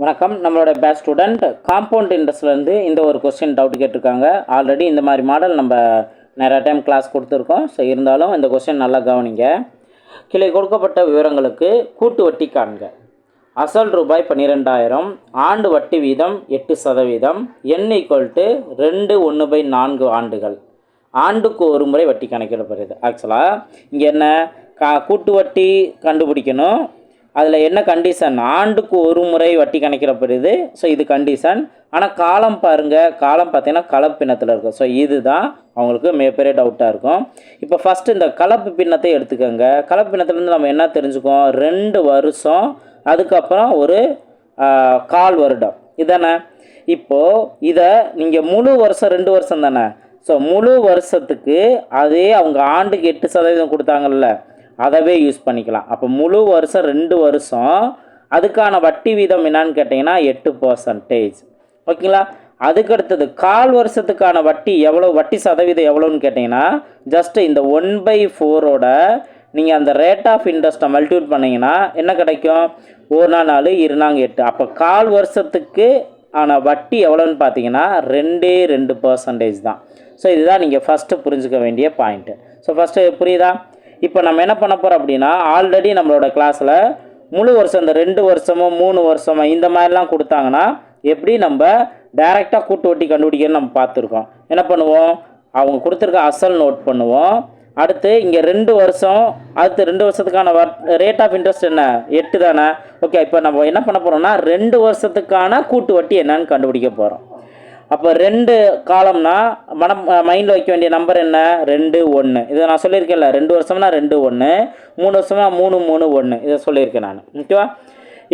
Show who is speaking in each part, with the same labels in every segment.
Speaker 1: வணக்கம். நம்மளோட batch student compound இன்ட்ரெஸ்ட்லேருந்து இந்த ஒரு கொஸ்டின் டவுட் கேட்டிருக்காங்க. ஆல்ரெடி இந்த மாதிரி மாடல் நம்ம நிறையா டைம் கிளாஸ் கொடுத்துருக்கோம். ஸோ இருந்தாலும் இந்த கொஸ்டின் நல்லா கவனிங்க. கீழே கொடுக்கப்பட்ட விவரங்களுக்கு கூட்டு வட்டி காண்க. அசல் ரூபாய் பன்னிரெண்டாயிரம் ஆண்டு வட்டி வீதம் எட்டு சதவீதம் என் ஈக்குவல் டு ரெண்டு ஒன்று பை நான்கு ஆண்டுகள். ஆண்டுக்கு ஒரு முறை வட்டி கணக்கிடப்படுது. ஆக்சுவலாக இங்கே என்ன? கா கூட்டு வட்டி கண்டுபிடிக்கணும். அதில் என்ன கண்டிஷன் ஆண்டுக்கு ஒரு முறை வட்டி கணக்கிடப்படுது. ஸோ இது கண்டிஷன் ஆனால் காலம் பாருங்கள் காலம் பார்த்தீங்கன்னா பின்னத்தில் இருக்கும். ஸோ இதுதான் அவங்களுக்கு மிகப்பெரிய டவுட்டாக இருக்கும். இப்போ ஃபஸ்ட்டு இந்த கலப்பு பின்னத்தை எடுத்துக்கோங்க. கலப்பு பின்னத்துலேருந்து நம்ம என்ன தெரிஞ்சுக்கோம் ரெண்டு வருஷம் அதுக்கப்புறம் ஒரு கால் வருடம். இதானே? இப்போது இதை நீங்கள் முழு வருஷம் ரெண்டு வருஷம் தானே? ஸோ முழு வருஷத்துக்கு அதே அவங்க ஆண்டுக்கு எட்டு சதவீதம் கொடுத்தாங்கல்ல. அதவே யூஸ் பண்ணிக்கலாம். அப்போ முழு வருஷம் ரெண்டு வருஷம் அதுக்கான வட்டி வீதம் என்னான்னு கேட்டிங்கன்னா எட்டு பர்சன்டேஜ் ஓகேங்களா? அதுக்கடுத்தது கால் வருஷத்துக்கான வட்டி எவ்வளோ வட்டி சதவீதம் எவ்வளோன்னு கேட்டிங்கன்னா ஜஸ்ட் இந்த ஒன் பை ஃபோரோட நீங்கள் அந்த ரேட் ஆஃப் இன்ட்ரெஸ்ட்டை மல்டிபிள் பண்ணிங்கன்னா என்ன கிடைக்கும்? ஒரு நாள் நாலு இருநாங்க எட்டு. அப்போ கால் வருஷத்துக்கு ஆன வட்டி எவ்வளோன்னு பார்த்தீங்கன்னா ரெண்டே ரெண்டு பர்சன்டேஜ் தான். ஸோ இதுதான் நீங்கள் ஃபஸ்ட்டு புரிஞ்சுக்க வேண்டிய பாயிண்ட்டு ஸோ ஃபஸ்ட்டு புரியுதா? இப்போ நம்ம என்ன பண்ண போகிறோம் அப்படின்னா ஆல்ரெடி நம்மளோட கிளாஸில் முழு வருஷம் இந்த ரெண்டு வருஷமோ மூணு வருஷமோ இந்த மாதிரிலாம் கொடுத்தாங்கன்னா எப்படி நம்ம டைரெக்டாக கூட்டு வட்டி கண்டுபிடிக்கணும்னு நம்ம பார்த்துருக்கோம். என்ன பண்ணுவோம்? அவங்க கொடுத்துருக்க அசல் நோட் பண்ணுவோம். அடுத்து இங்கே ரெண்டு வருஷம் அடுத்து ரெண்டு வருஷத்துக்கான ரேட் ஆஃப் இன்ட்ரெஸ்ட் என்ன? எட்டு தானே? ஓகே இப்போ நம்ம என்ன பண்ண போகிறோம்னா ரெண்டு வருஷத்துக்கான கூட்டு வட்டி என்னன்னு கண்டுபிடிக்க போகிறோம் அப்போ ரெண்டு காலம்னா மனம் மைண்டில் வைக்க வேண்டிய நம்பர் என்ன? ரெண்டு ஒன்று இதை நான் சொல்லியிருக்கேன்ல ரெண்டு வருஷம்னா ரெண்டு ஒன்று மூணு வருஷம்னா மூணு மூணு ஒன்று இதை சொல்லியிருக்கேன் நான். ஓகேவா?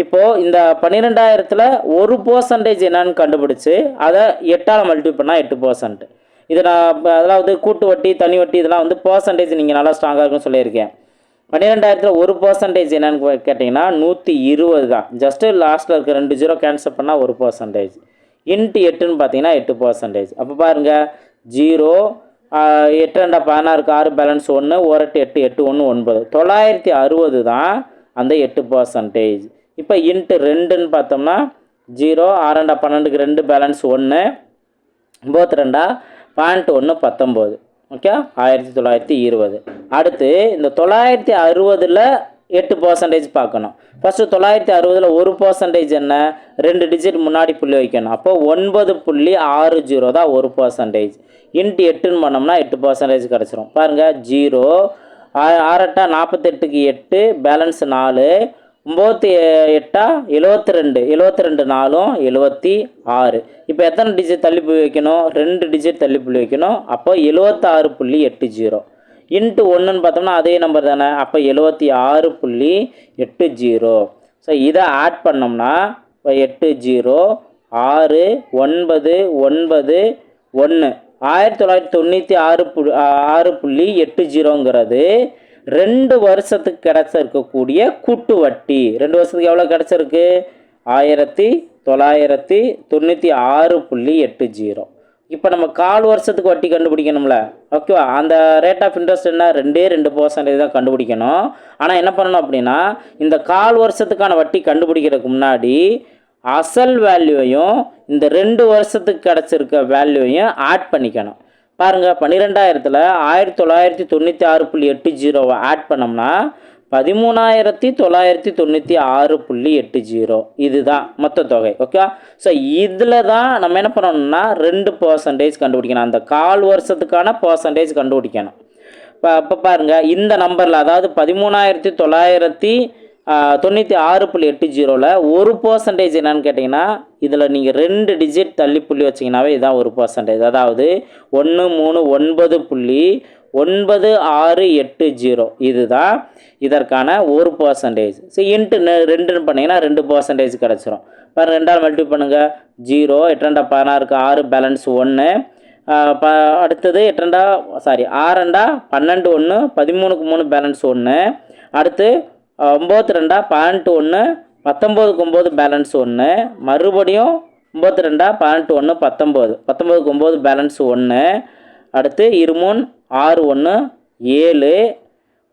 Speaker 1: இப்போது இந்த பன்னிரெண்டாயிரத்தில் ஒரு பர்சன்டேஜ் என்னன்னு கண்டுபிடிச்சி அதை எட்டால் மல்டிபிள் பண்ணால் எட்டு பர்சன்ட் இது நான் அதாவது கூட்டு வட்டி தனி வட்டி இதெல்லாம் வந்து பர்சன்டேஜ் நீங்கள் நல்லா ஸ்ட்ராங்காக இருக்குன்னு சொல்லியிருக்கேன். பன்னிரெண்டாயிரத்தில் ஒரு பர்சன்டேஜ் என்னன்னு கேட்டிங்கன்னா நூற்றி இருபது தான். ஜஸ்ட்டு லாஸ்ட்டில் இருக்க ரெண்டு ஜீரோ கேன்சல் பண்ணால் ஒரு பர்சன்டேஜ் இன்ட்டு எட்டுன்னு பார்த்தீங்கன்னா எட்டு பர்சன்டேஜ் அப்போ பாருங்கள் ஜீரோ எட்டு ரெண்டா பதினாறுக்கு ஆறு பேலன்ஸ் ஒன்று ஒரு எட்டு எட்டு எட்டு ஒன்று ஒன்பது. தொள்ளாயிரத்தி அறுபது தான் அந்த எட்டு பர்சன்டேஜ் இப்போ இன்ட்டு ரெண்டுன்னு பார்த்தோம்னா ஜீரோ ஆறண்டா பன்னெண்டுக்கு ரெண்டு பேலன்ஸ் ஒன்று ஒம்பத்தி ரெண்டா பாயிண்ட் ஒன்று பத்தொம்போது ஓகே ஆயிரத்தி தொள்ளாயிரத்தி இருபது. அடுத்து இந்த தொள்ளாயிரத்தி அறுபதில் எட்டு பர்சன்டேஜ் பார்க்கணும். ஃபஸ்ட்டு தொள்ளாயிரத்தி அறுபதில் ஒரு பர்சன்டேஜ் என்ன? ரெண்டு டிஜிட் முன்னாடி புள்ளி வைக்கணும். அப்போ ஒன்பது புள்ளி ஆறு ஜீரோ தான் ஒரு பர்சன்டேஜ் இன்ட்டு எட்டுன்னு பண்ணோம்னா எட்டு பர்சன்டேஜ் கிடச்சிரும். பாருங்கள் ஜீரோ ஆறட்டா நாற்பத்தெட்டுக்கு எட்டு பேலன்ஸ் நாலு ஒம்பத்தி எட்டா எழுபத்தி ரெண்டு எழுபத்தி ரெண்டு நாலும் எழுபத்தி ஆறு இப்போ எத்தனை டிஜிட் தள்ளி புள்ளி வைக்கணும்? ரெண்டு டிஜிட் தள்ளி புள்ளி வைக்கணும். அப்போ எழுபத்தாறு புள்ளி எட்டு ஜீரோ இன்ட்டு ஒன்றுன்னு பார்த்தோம்னா அதே நம்பர் தானே. அப்போ எழுபத்தி ஆறு புள்ளி எட்டு ஜீரோ. ஸோ இதை ஆட் பண்ணோம்னா இப்போ எட்டு ஜீரோ ஆறு ஒன்பது ஒன்பது ஒன்று ஆயிரத்தி தொள்ளாயிரத்தி தொண்ணூற்றி ஆறு புள்ளி ஆறு புள்ளி எட்டு ஜீரோங்கிறது ரெண்டு வருஷத்துக்கு கிடச்சிருக்கக்கூடிய கூட்டு வட்டி. ரெண்டு வருஷத்துக்கு எவ்வளோ கிடச்சிருக்கு? ஆயிரத்தி தொள்ளாயிரத்தி தொண்ணூற்றி ஆறு புள்ளி எட்டு ஜீரோ. இப்போ நம்ம கால் வருஷத்துக்கு வட்டி கண்டுபிடிக்கணும்ல. ஓகேவா அந்த ரேட் ஆஃப் இன்ட்ரெஸ்ட் என்ன? ரெண்டே ரெண்டு பர்சன்டேஜ் தான் கண்டுபிடிக்கணும். ஆனால் என்ன பண்ணணும் அப்படின்னா இந்த கால் வருஷத்துக்கான வட்டி கண்டுபிடிக்கிறதுக்கு முன்னாடி அசல் வேல்யூவையும் இந்த ரெண்டு வருஷத்துக்கு கிடச்சிருக்க வேல்யூவையும் ஆட் பண்ணிக்கணும். பாருங்கள் பன்னிரெண்டாயிரத்தில் ஆயிரத்தி தொள்ளாயிரத்தி தொண்ணூற்றி ஆறு புள்ளி எட்டு ஜீரோவை ஆட் பண்ணோம்னா பதிமூணாயிரத்தி தொள்ளாயிரத்தி தொண்ணூற்றி ஆறு புள்ளி எட்டு ஜீரோ. இதுதான் மொத்த தொகை ஓகே ஸோ இதில் தான் நம்ம என்ன பண்ணணும்னா ரெண்டு பர்சன்டேஜ் கண்டுபிடிக்கணும். அந்த கால் வருஷத்துக்கான பர்சன்டேஜ் கண்டுபிடிக்கணும். இப்போ இப்போ பாருங்கள் இந்த நம்பரில் அதாவது பதிமூணாயிரத்தி தொள்ளாயிரத்தி தொண்ணூற்றி ஆறு புள்ளி எட்டு ஜீரோவில் ஒரு பர்சன்டேஜ் என்னன்னு கேட்டிங்கன்னா இதில் நீங்கள் ரெண்டு டிஜிட் தள்ளி புள்ளி வச்சிங்கனாவே இதுதான் ஒரு பர்சன்டேஜ் அதாவது ஒன்று மூணு ஒன்பது புள்ளி ஒன்பது ஆறு எட்டு ஜீரோ. இதுதான் இதற்கான ஒரு பர்சன்டேஜ் ஸோ இன்ட்டு ரெண்டுன்னு பண்ணிங்கன்னா ரெண்டு பர்சன்டேஜ் கிடச்சிரும். இப்போ ரெண்டால் மல்டிபிள் பண்ணுங்கள் ஜீரோ எட்டெண்டா பதினாறுக்கு ஆறு பேலன்ஸ் ஒன்று ப அடுத்தது எட்டெண்டா சாரி ஆறண்டா பன்னெண்டு ஒன்று பதிமூணுக்கு மூணு பேலன்ஸ் ஒன்று அடுத்து ஒம்பது ரெண்டா பதினெட்டு ஒன்று பத்தொம்போதுக்கு ஒம்பது பேலன்ஸ் ஒன்று மறுபடியும் ஒம்பத்து ரெண்டா பதினெட்டு ஒன்று பத்தொம்போது. பத்தொம்போதுக்கு ஒம்பது பேலன்ஸ் ஒன்று அடுத்து இருமூன் ஆறு ஒன்று ஏழு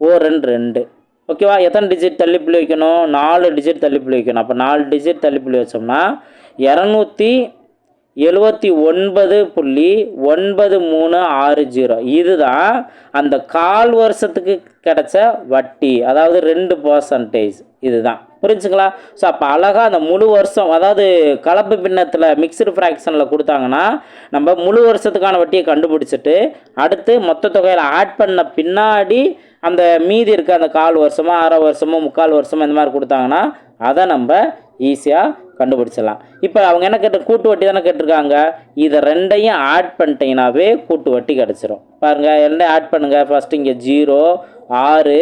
Speaker 1: ஓ ரெண்டு ரெண்டு. ஓகேவா எத்தனை டிஜிட் தள்ளிப்புள்ளி வைக்கணும்? நாலு டிஜிட் தள்ளிப்புள்ளி வைக்கணும். அப்போ நாலு டிஜிட் தள்ளிப்புள்ளி வச்சோம்னா இரநூத்தி எழுபத்தி ஒன்பது புள்ளி ஒன்பது மூணு ஆறு ஜீரோ. இதுதான் அந்த கால் வருஷத்துக்கு கிடச்ச வட்டி. அதாவது ரெண்டு பர்சன்டேஜ் இதுதான். புரிஞ்சுங்களா? ஸோ அப்போ அழகாக அந்த முழு வருஷம் அதாவது கலப்பு பின்னத்தில் மிக்சடு ஃப்ராக்ஷனில் கொடுத்தாங்கன்னா நம்ம முழு வருஷத்துக்கான வட்டியை கண்டுபிடிச்சிட்டு அடுத்து மொத்த தொகையில் ஆட் பண்ண பின்னாடி அந்த மீதி இருக்க அந்த கால் வருஷமோ அரை வருஷமோ முக்கால் வருஷமோ இந்த மாதிரி கொடுத்தாங்கன்னா அதை நம்ம ஈஸியாக கண்டுபிடிச்சிடலாம். இப்போ அவங்க என்ன கேட்ட கூட்டு வட்டி தானே கேட்டிருக்காங்க? இதை ரெண்டையும் ஆட் பண்ணிட்டீங்கனாவே கூட்டு வட்டி கிடச்சிரும். பாருங்கள் ரெண்டையும் ஆட் பண்ணுங்கள் ஃபஸ்ட்டு இங்கே ஜீரோ ஆறு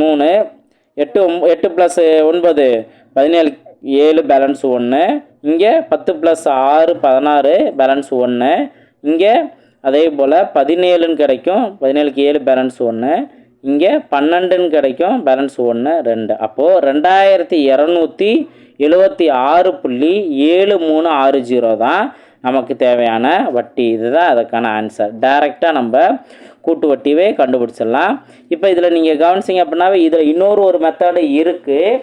Speaker 1: மூணு எட்டு எட்டு ப்ளஸ் ஒன்பது பதினேழு ஏழு பேலன்ஸ் ஒன்று இங்கே பத்து ப்ளஸ் ஆறு பதினாறு பேலன்ஸ் ஒன்று இங்கே அதே போல் பதினேழுன்னு கிடைக்கும் பதினேழுக்கு ஏழு பேலன்ஸ் ஒன்று இங்கே பன்னெண்டுன்னு கிடைக்கும் பேலன்ஸ் ஒன்று ரெண்டு. அப்போது ரெண்டாயிரத்தி இரநூத்தி எழுபத்தி ஆறு புள்ளி ஏழு மூணு ஆறு ஜீரோ தான். நமக்கு தேவையான வட்டி. இதுதான் அதுக்கான ஆன்சர் டைரெக்டாக நம்ம கூட்டு வட்டியவே கண்டுபிடிச்சிடலாம். இப்போ இதில் நீங்கள் கவனிச்சிங்க அப்படின்னாவே இதில் இன்னொரு ஒரு மெத்தடு இருக்குது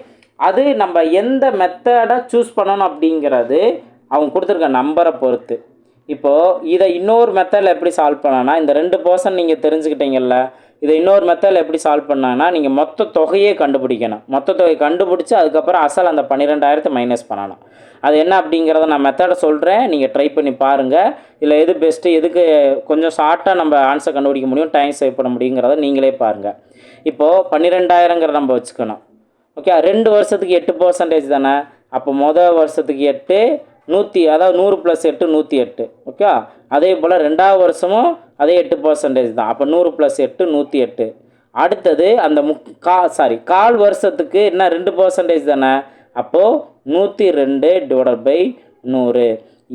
Speaker 1: அது நம்ம எந்த மெத்தடை சூஸ் பண்ணணும் அப்படிங்கிறது அவங்க கொடுத்துருக்க நம்பரை பொறுத்து. இப்போது இதை இன்னொரு மெத்தடில் எப்படி சால்வ் பண்ணலாம்னா இந்த ரெண்டு பர்சன் நீங்கள் தெரிஞ்சுக்கிட்டீங்கல்ல இதை இன்னொரு மெத்தடில் எப்படி சால்வ் பண்ணாங்கன்னா நீங்கள் மொத்த தொகையே கண்டுபிடிக்கணும். மொத்த தொகை கண்டுபிடிச்சி அதுக்கப்புறம் அசல் அந்த பன்னிரெண்டாயிரத்தை மைனஸ் பண்ணணும். அது என்ன அப்படிங்கிறத நான் மெத்தடை சொல்கிறேன் நீங்கள் ட்ரை பண்ணி பாருங்கள் இல்லை எது பெஸ்ட்டு எதுக்கு கொஞ்சம் ஷார்ட்டாக நம்ம ஆன்சர் கண்டுபிடிக்க முடியும் டைம் சேவ் பண்ண முடியுங்கிறத நீங்களே பாருங்கள் இப்போது பன்னிரெண்டாயிரங்கிற நம்ம வச்சுக்கணும். ஓகே ரெண்டு வருஷத்துக்கு எட்டு பர்சன்டேஜ் தானே? அப்போ மொதல் வருஷத்துக்கு எட்டு நூற்றி அதாவது நூறு ப்ளஸ் எட்டு நூற்றி எட்டு. ஓகே அதே போல் ரெண்டாவது வருஷமும் அதே எட்டு பர்சன்டேஜ் தான். அப்போ நூறு ப்ளஸ் எட்டு நூற்றி எட்டு. அடுத்தது அந்த முக் கா சாரி கால் வருஷத்துக்கு என்ன ரெண்டு பர்சன்டேஜ் தானே? அப்போது நூற்றி ரெண்டு டிவைடட் பை நூறு.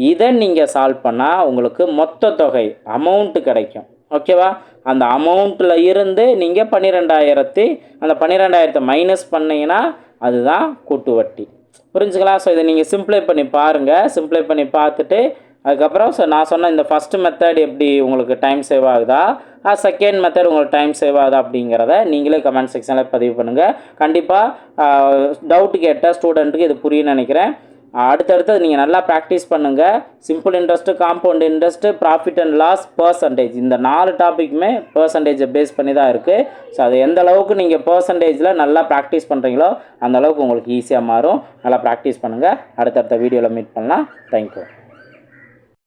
Speaker 1: இதை நீங்கள் சால்வ் பண்ணால் உங்களுக்கு மொத்த தொகை அமௌண்ட்டு கிடைக்கும். ஓகேவா அந்த அமௌண்ட்டில் இருந்து நீங்கள் பன்னிரெண்டாயிரத்தி அந்த பன்னிரெண்டாயிரத்தை மைனஸ் பண்ணிங்கன்னா அதுதான் கூட்டு வட்டி. புரிஞ்சுக்கலாம்? ஸோ இதை நீங்கள் சிம்ப்ளை பண்ணி பாருங்கள் சிம்ப்ளை பண்ணி பார்த்துட்டு அதுக்கப்புறம் ஸோ நான் சொன்ன இந்த ஃபஸ்ட்டு மெத்தட் எப்படி உங்களுக்கு டைம் சேவ் ஆகுதா? செகண்ட் மெத்தட் உங்களுக்கு டைம் சேவ் ஆகுதா அப்படிங்கிறத நீங்களே கமெண்ட் செக்ஷனில் பதிவு பண்ணுங்கள் கண்டிப்பாக டவுட் கேட்ட ஸ்டூடெண்ட்டுக்கு இது புரியும்னு நினைக்கிறேன். அடுத்தடுத்து நீங்கள் நல்லா ப்ராக்டிஸ் பண்ணுங்கள் simple interest compound interest profit and loss percentage இந்த நாலு டாப்பிக்குமே பர்சன்டேஜை பேஸ் பண்ணி தான் இருக்குது ஸோ அது எந்த அளவுக்கு நீங்கள் பர்சன்டேஜில் நல்லா ப்ராக்டிஸ் பண்ணுறீங்களோ அந்த அளவுக்கு உங்களுக்கு ஈஸியாக மாறும். நல்லா ப்ராக்டிஸ் பண்ணுங்கள் அடுத்தடுத்த வீடியோவில் மீட் பண்ணலாம். தேங்க்யூ